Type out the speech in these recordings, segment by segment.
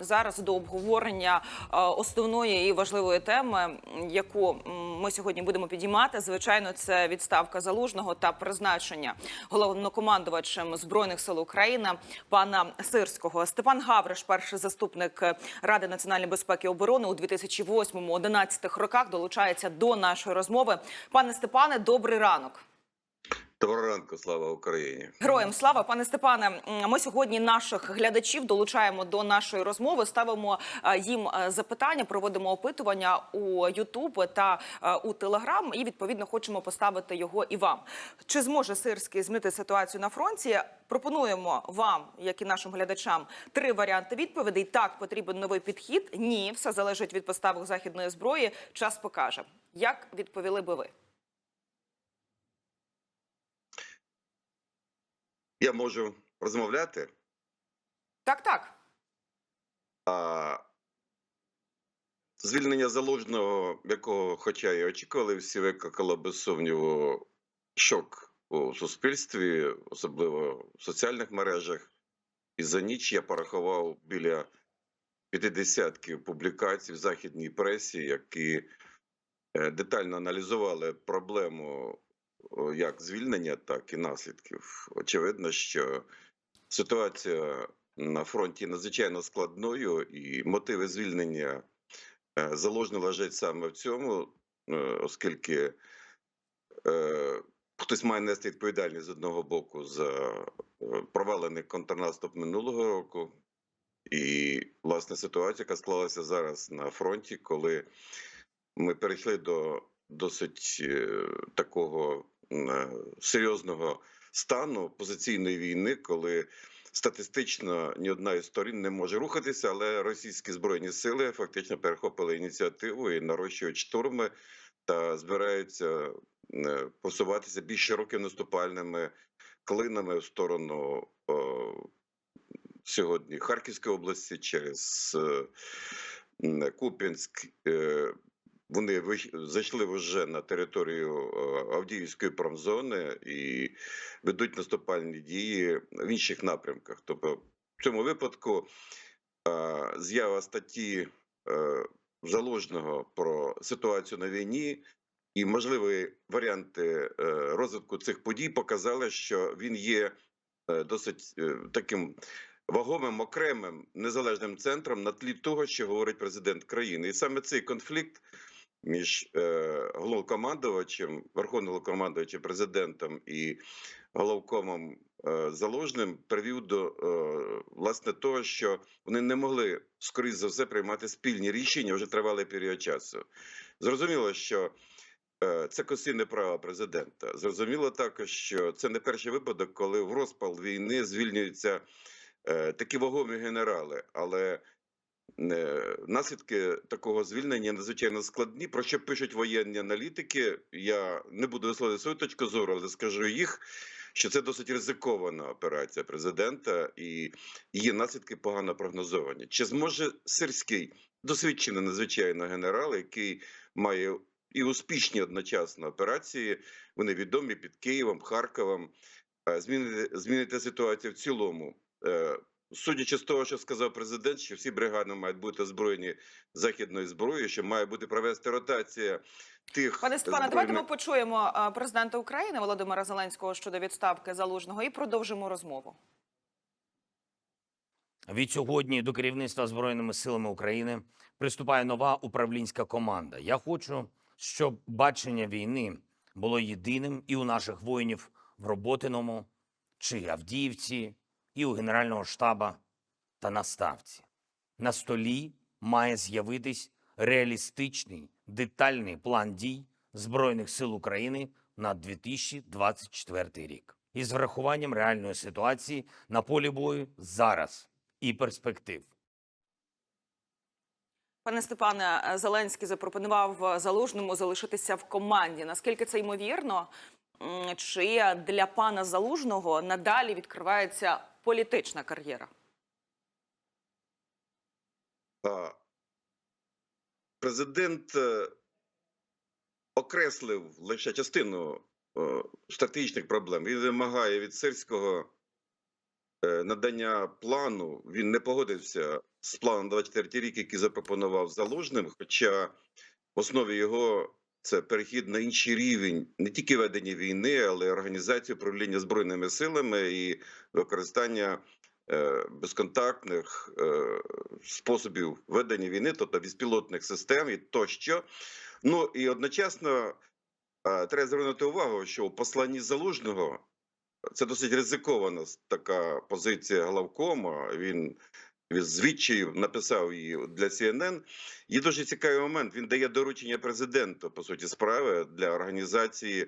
Зараз до обговорення е, основної і важливої теми, яку ми сьогодні будемо підіймати. Звичайно, це відставка залужного та призначення головнокомандувачем збройних сил України пана Сирського. Степан Гавриш, перший заступник Ради національної безпеки і оборони у 2008-2011 роках, долучається до нашої розмови. Пане Степане, добрий ранок. Доброго ранку, слава Україні. Героям слава, пане Степане. Ми сьогодні наших глядачів долучаємо до нашої розмови. Ставимо е, їм е, запитання, проводимо опитування у Ютуб та е, у Телеграм. І відповідно хочемо поставити його і вам. Чи зможе Сирський змінити ситуацію на фронті? Пропонуємо вам, як і нашим глядачам, три варіанти відповідей. Так, потрібен новий підхід. Ні, все залежить від поставок західної зброї. Час покаже. Як відповіли би ви? Я можу розмовляти, Так, так. а звільнення залужного, якого, хоча і очікували, всі викликало без сумніву шок у суспільстві, особливо в соціальних мережах. І за ніч я порахував біля 50 публікацій в західній пресі, які е, детально аналізували проблему як звільнення, так і наслідків. Очевидно, що ситуація на фронті надзвичайно складною, і мотиви звільнення е, заложно лежать саме в цьому, е, оскільки е, хтось має нести відповідальність з одного боку за провалений контрнаступ минулого року. І власне ситуація, яка склалася зараз на фронті, коли ми перейшли до досить е, такого е, серйозного стану позиційної війни, коли статистично ні одна із сторін не може рухатися, але російські збройні сили фактично перехопили ініціативу і нарощують штурми та збираються е, просуватися більш широкими наступальними клинами в сторону сьогодні Харківської області через Куп'янськ. Вони зайшли вже на територію е, Авдіївської промзони і ведуть наступальні дії в інших напрямках. Тобто, в цьому випадку е, з'ява статті е, залужного про ситуацію на війні і можливі варіанти розвитку цих подій показали, що він є досить таким вагомим окремим незалежним центром на тлі того, що говорить президент країни, і саме цей конфлікт між е, головнокомандувачем, верховним головнокомандувачем, президентом і головкомом е, залужним привів до е, власне того, що вони не могли скоріш за все приймати спільні рішення вже тривалий період часу. Зрозуміло, що це конституційне право президента. Зрозуміло також, що це не перший випадок, коли в розпал війни звільнюються такі вагомі генерали, але наслідки такого звільнення надзвичайно складні. Про що пишуть воєнні аналітики? Я не буду висловити свою точку зору, але скажу їх, що це досить ризикована операція президента, і її наслідки погано прогнозовані. Чи зможе сирський досвідчений надзвичайно генерал, який має і успішні одночасно операції, вони відомі під Києвом, Харковом, е, змінити, змінити ситуацію в цілому. Е, Судячи з того, що сказав президент, що всі бригади мають бути озброєні західною зброєю, що має бути провести ротація тих Пане Степане, давайте ми почуємо е, президента України Володимира Зеленського щодо відставки залужного і продовжимо розмову. Відсьогодні до керівництва Збройними силами України приступає нова управлінська команда. Я хочу, щоб бачення війни було єдиним і у наших воїнів в Роботиному чи Авдіївці, і у Генерального штаба та на ставці. На столі має з'явитись реалістичний детальний план дій Збройних сил України на 2024 рік із врахуванням реальної ситуації на полі бою зараз і перспектив. Пане Степане, Зеленський запропонував залужному залишитися в команді. Наскільки це ймовірно? Чи для пана залужного надалі відкривається політична кар'єра? Президент е, окреслив лише частину е, стратегічних проблем. Він вимагає від сирського е, надання плану. Він не погодився з планом 24 рік, який запропонував залужним. Хоча в основі його це перехід на інший рівень не тільки ведення війни, але й організацію управління збройними силами і використання е, безконтактних е, способів ведення війни, тобто безпілотних систем і тощо. Ну і одночасно е, треба звернути увагу, що у посланні залужного це досить ризикована така позиція главкома. Він звідчаїв написав її для CNN. Є дуже цікавий момент. Він дає доручення президенту, по суті, справи для організації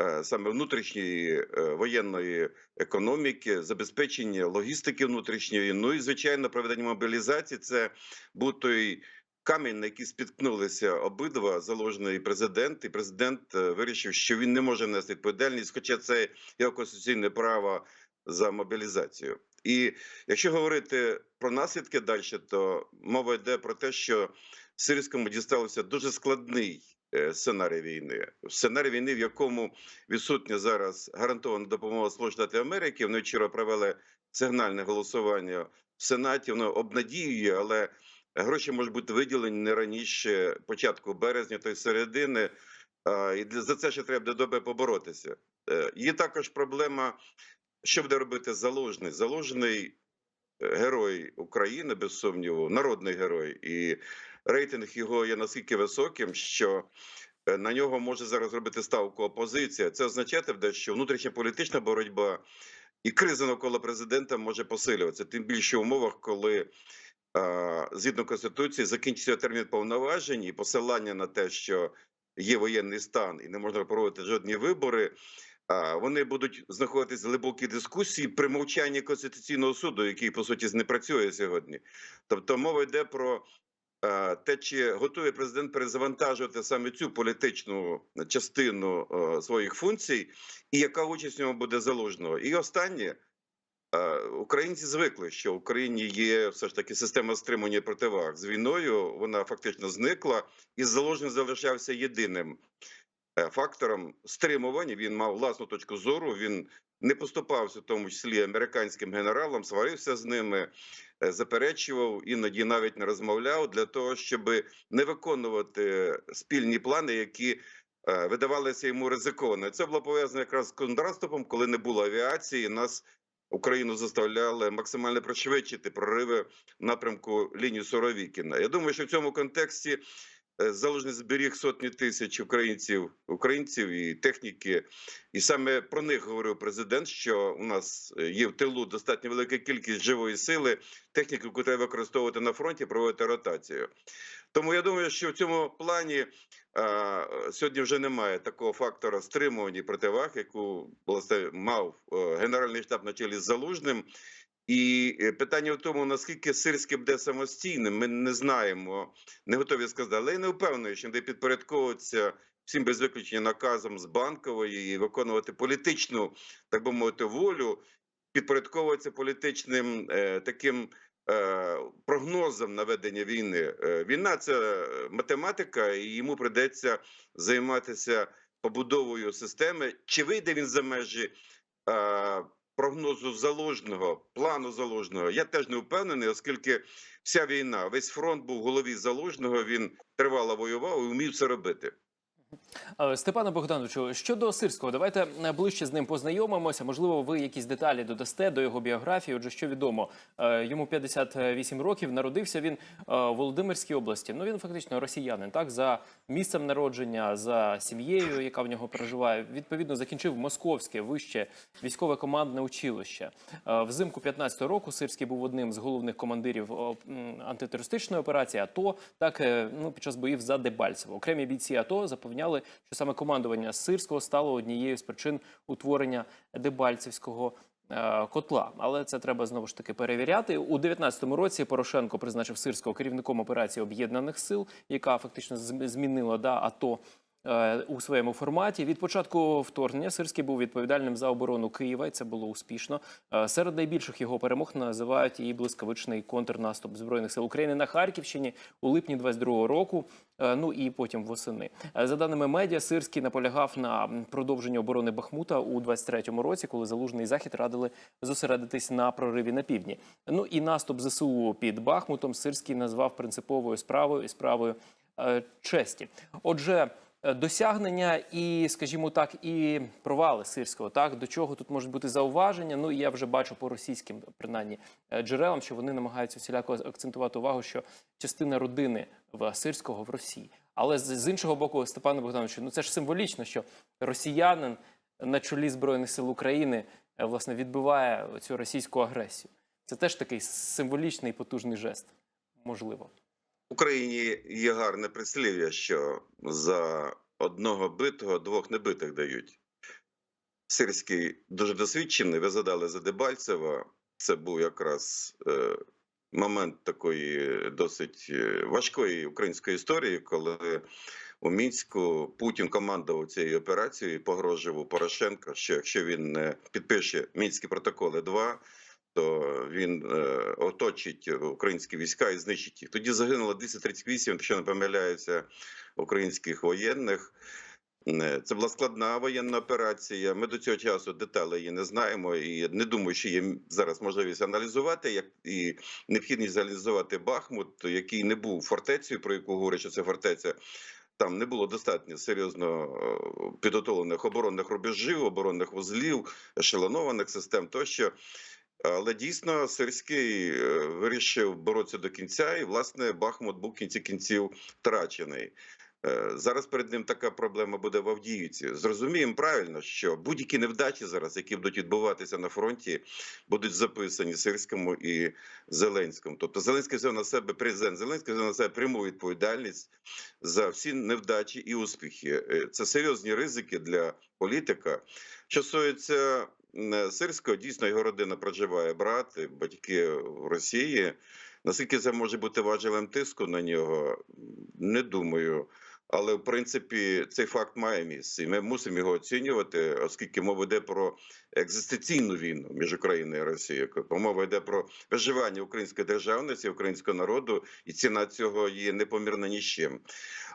е, саме внутрішньої е, воєнної економіки, забезпечення логістики внутрішньої. Ну і звичайно, проведення мобілізації. Це був той камінь, на який спіткнулися обидва заложений президент. І президент е, вирішив, що він не може нести відповідальність, хоча це його конституційне право за мобілізацію. І якщо говорити про наслідки далі, то мова йде про те, що сирському дістався дуже складний е, сценарій війни. Сценарій війни, в якому відсутня зараз гарантована допомога Штатів Америки. Вони вчора провели сигнальне голосування в Сенаті. Воно обнадіює, але гроші можуть бути виділені не раніше початку березня, то й середини. І за це ще треба до добре поборотися. Е, Є також проблема, що буде робити залужний. Залужний е, герой України, без сумніву, народний герой, і рейтинг його є наскільки високим, що е, на нього може зараз робити ставку опозиція. Це означати що внутрішня політична боротьба і криза навколо президента може посилюватися, тим більше в умовах, коли. е, Згідно конституції закінчиться термін повноважень і посилання на те, що є воєнний стан і не можна проводити жодні вибори. Вони будуть знаходитись в глибокій дискусії при мовчанні конституційного суду, який по суті не працює сьогодні. Тобто мова йде про те, чи готує президент перезавантажувати саме цю політичну частину своїх функцій, і яка участь у ньому буде заложного. І останнє. Українці звикли, що в Україні є все ж таки система стримування противаг з війною. Вона фактично зникла, і заложник залишався єдиним фактором стримування. Він мав власну точку зору. Він не поступався, в тому числі американським генералам, сварився з ними, е, заперечував, іноді навіть не розмовляв для того, щоб не виконувати спільні плани, які е, видавалися йому ризиковані. Це було пов'язано якраз з контраступом, коли не було авіації. Нас Україну заставляли максимально пришвидшити прориви напрямку лінії Суровікіна. Я думаю, що в цьому контексті е, залужний зберіг сотні тисяч українців, українців і техніки. І саме про них говорив президент, що у нас е, є в тилу достатньо велика кількість живої сили, техніки, яку треба використовувати на фронті, проводити ротацію. Тому я думаю, що в цьому плані а, сьогодні вже немає такого фактора стримування противаг, яку власне мав е, генеральний штаб на чолі з залужним. І е, питання в тому, наскільки Сирське буде самостійним, ми не знаємо, не готові сказати. Але я не впевнений, що буде підпорядковуватися всім без виключення наказом з банкової і виконувати політичну, так би мовити, волю, підпорядковуватися політичним е, таким е, прогнозом на ведення війни. Е, війна це математика, і йому придеться займатися побудовою системи. Чи вийде він за межі? Е, Прогнозу заложного плану заложного я теж не впевнений, оскільки вся війна, весь фронт був в голові заложного. Він тривало воював і вмів це робити. Е, Степане Богдановичу, щодо Сирського, давайте е, ближче з ним познайомимося. Можливо, ви якісь деталі додасте до його біографії. Отже, що відомо, Е, йому 58 років. Народився він в Володимирській області. Ну він фактично росіянин. Так за місцем народження, за сім'єю, яка в нього проживає. Відповідно, закінчив московське вище військове командне училище. Взимку 15-го року Сирський був одним з головних командирів антитерористичної операції АТО. Так ну під час боїв за Дебальцево. Окремі бійці АТО запевняли, що саме командування Сирського стало однією з причин утворення Дебальцевського. е, Котла, але це треба знову ж таки перевіряти у 19-му році. Порошенко призначив Сирського керівником операції об'єднаних сил, яка фактично змінила да АТО. Е, у своєму форматі. Від початку вторгнення Сирський був відповідальним за оборону Києва, і це було успішно. Е, Серед найбільших його перемог називають і блискавичний контрнаступ збройних сил України на Харківщині у липні 22-го року. е, Ну і потім восени. За даними медіа, Сирський наполягав на продовженні оборони Бахмута у 23-му році, коли Залужний Захід радили зосередитись на прориві на півдні. Ну і наступ ЗСУ під Бахмутом Сирський назвав принциповою справою і справою е, честі. Отже, досягнення і, скажімо так, і провали сирського. Так до чого тут можуть бути зауваження? Ну і я вже бачу по російським принаймні е, джерелам, що вони намагаються всіляко акцентувати увагу, що частина родини в сирського в Росії. Але з, з іншого боку, Степане Богдановичу, ну це ж символічно, що росіянин на чолі збройних сил України е, власне відбиває цю російську агресію. Це теж такий символічний потужний жест, можливо. Україні є гарне прислів'я, що за одного битого двох небитих дають. Сирський дуже досвідчений. Ви задали за Дебальцева. Це був якраз е, момент такої досить е, важкої української історії, коли у мінську Путін командував цією операцією і погрожував Порошенко, що якщо він не підпише мінські протоколи 2, то він е, оточить українські війська і знищить їх. Тоді загинуло 238, якщо не помиляюся, українських воєнних. Е, Це була складна воєнна операція. Ми до цього часу деталі її не знаємо, і не думаю, що є зараз можливість аналізувати, як і необхідність аналізувати Бахмут, який не був фортецею, про яку говорять, що це фортеця. Там не було достатньо серйозно е, підготовлених оборонних рубежів, оборонних вузлів, ешелонованих систем тощо. Але дійсно Сирський е, вирішив боротися до кінця, і власне Бахмут був кінці кінців втрачений. Е, Зараз перед ним така проблема буде в Авдіївці. Зрозуміємо правильно, що будь-які невдачі зараз, які будуть відбуватися на фронті, будуть записані Сирському і Зеленському. Тобто Зеленський взяв на себе президент Зеленський взяв на себе пряму відповідальність за всі невдачі і успіхи. Е, Це серйозні ризики для політика. Що стосується Сирського, дійсно його родина проживає брат, батьки в Росії. Наскільки це може бути важелем тиску на нього, не думаю. Але в принципі цей факт має місце, і ми мусимо його оцінювати, оскільки мова йде про екзистенційну війну між Україною і Росією. Мова йде про виживання української державності, українського народу, і ціна цього є непомірна ні з чим.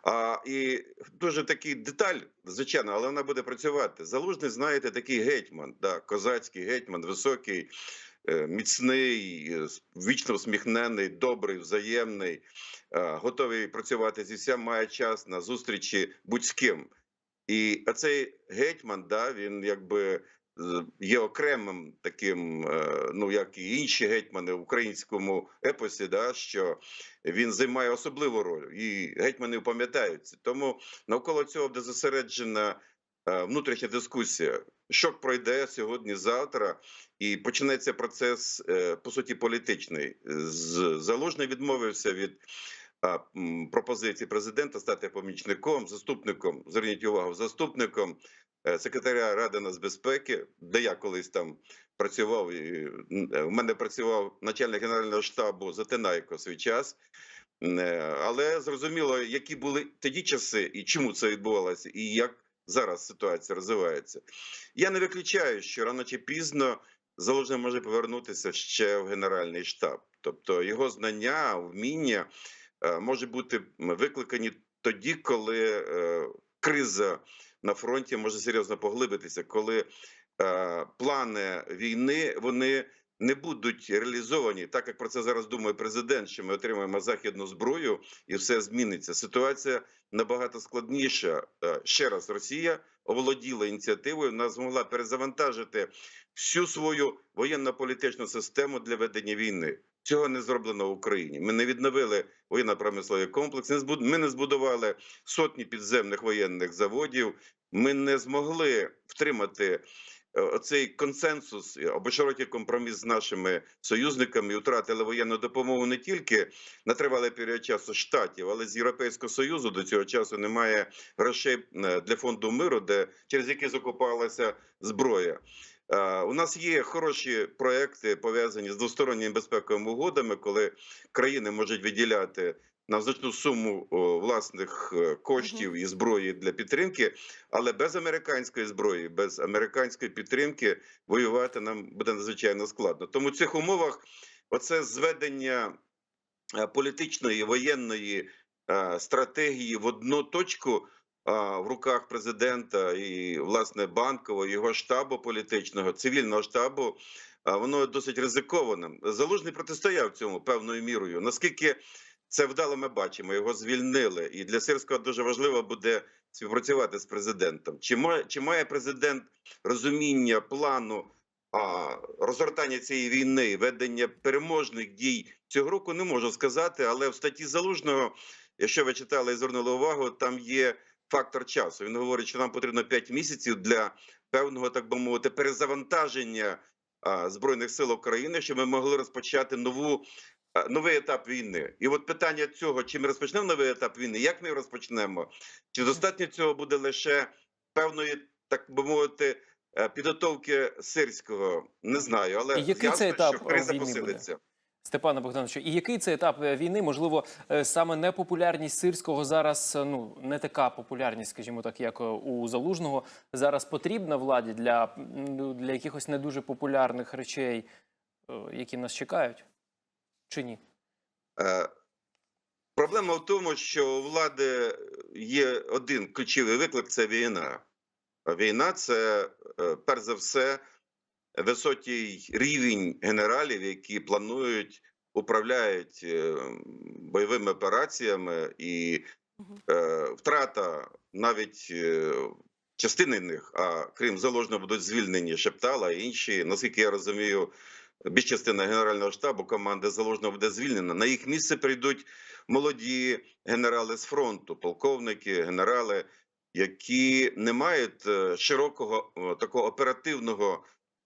А і дуже такий деталь, звичайно, але вона буде працювати. Залужний, знаєте, такий гетьман, да, козацький гетьман, високий, е, міцний, е, вічно усміхнений, добрий, взаємний, е, готовий працювати зі всім, має час на зустрічі будь з ким. І оцей гетьман, да, він якби є окремим таким, е, ну як і інші гетьмани в українському епосі, да, що він займає особливу роль, і гетьмани пам'ятають це. Тому навколо цього буде зосереджена е, внутрішня дискусія. Що пройде сьогодні, завтра, і почнеться процес е, по суті політичний. Залужний відмовився від пропозиції президента стати помічником, заступником. Зверніть увагу, заступником секретаря Ради нацбезпеки, де я колись там працював. і, е, мене працював начальник генерального штабу Затинайко в свій час. Е, Але зрозуміло, які були тоді часи і чому це відбувалося, і як зараз ситуація розвивається. Я не виключаю, що рано чи пізно Залужний може повернутися ще в Генеральний штаб. Тобто його знання, вміння е, може бути викликані тоді, коли е, криза на фронті може серйозно поглибитися, коли е, плани війни вони не будуть реалізовані, так як про це зараз думає президент, що ми отримаємо західну зброю і все зміниться. Ситуація набагато складніша. Е, Ще раз, Росія оволоділа ініціативою, вона змогла перезавантажити всю свою воєнно-політичну систему для ведення війни. Цього не зроблено в Україні. Ми не відновили воєнно-промисловий комплекс. Ми не збудували сотні підземних воєнних заводів. Ми не змогли втримати е, оцей консенсус е, або широкий компроміс з нашими союзниками і втратили воєнну допомогу не тільки на тривалий період часу штатів, але з Європейського союзу до цього часу немає грошей е, для фонду миру, де через які закупалася зброя. У нас є хороші проекти пов'язані з двосторонніми безпековими угодами, коли країни можуть виділяти на значну суму власних е, коштів і зброї для підтримки, але без американської зброї, без американської підтримки воювати нам буде надзвичайно складно. Тому в цих умовах оце зведення е, політичної воєнної е, стратегії в одну точку в руках президента і власне банкового його штабу політичного, цивільного штабу. Воно досить ризикованим. Залужний протистояв цьому певною мірою. Наскільки це вдало, ми бачимо. Його звільнили, і для Сирського дуже важливо буде співпрацювати з президентом. Чи має, чи має президент розуміння плану а, розгортання цієї війни, ведення переможних дій цього року, не можу сказати. Але в статті залужного, якщо ви читали і звернули увагу, там є фактор часу. Він говорить, що нам потрібно 5 місяців для певного, так би мовити, перезавантаження а, збройних сил України, щоб ми могли розпочати нову. А, Новий етап війни, і от питання цього: чи ми розпочнемо новий етап війни? Як ми розпочнемо? Чи достатньо цього буде лише певної, так би мовити, е, підготовки сирського? Не знаю, але який ясно, це етап, що криза е, війни буде? посилиться. Степане Богдановичу, і який це етап е, війни? Можливо, е, саме непопулярність сирського зараз е, ну не така популярність, скажімо так, як е, у залужного зараз потрібна владі для, ну, для якихось не дуже популярних речей, е, які нас чекають, чи ні? Е, Проблема в тому, що у влади є один ключовий виклик це війна. Війна це е, перш за все високий рівень генералів, які планують, управляють е, бойовими операціями, і е, втрата навіть е, частини них, а крім заложного, будуть звільнені Шептала і інші, наскільки я розумію, більш частина генерального штабу команди заложного буде звільнена. На їх місце прийдуть молоді генерали з фронту, полковники, генерали, які не мають е, широкого е, такого оперативного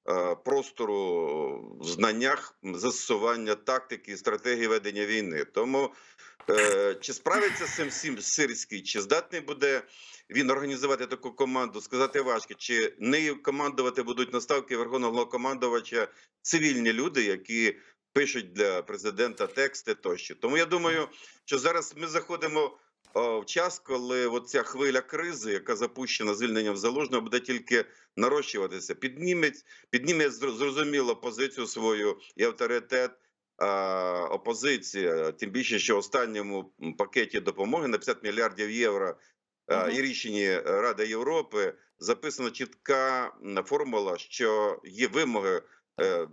е, простору в знаннях застосування тактики і стратегії ведення війни. Тому чи справиться з цим сирський, чи здатний буде він організувати таку команду, сказати важко, чи нею командувати будуть наставки верховного Головнокомандувача цивільні люди, які пишуть для президента тексти тощо. Тому я думаю, що зараз ми заходимо в час, коли ця хвиля кризи, яка запущена звільненням залужного, буде тільки нарощуватися. Підніметь, підніме зр- зрозуміло позицію свою і авторитет. А, Опозиція, тим більше, що в останньому пакеті допомоги на 50 мільярдів євро і рішенні Ради Європи записана чітка формула, що є вимоги е,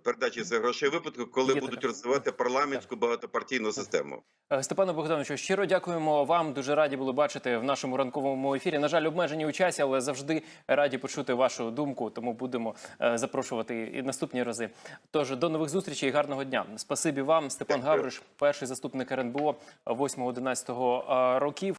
передачі цих грошей випадку, коли Є будуть така. розвивати парламентську багатопартійну систему. Е, Степане Богдановичу, щиро дякуємо вам. Дуже раді були бачити в нашому ранковому ефірі. На жаль, обмежені у часі, але завжди раді почути вашу думку. Тому будемо е, запрошувати і наступні рази. Тож до нових зустрічей і гарного дня. Спасибі вам, Степан Дякую. Гавриш, перший заступник РНБО 8-11 років.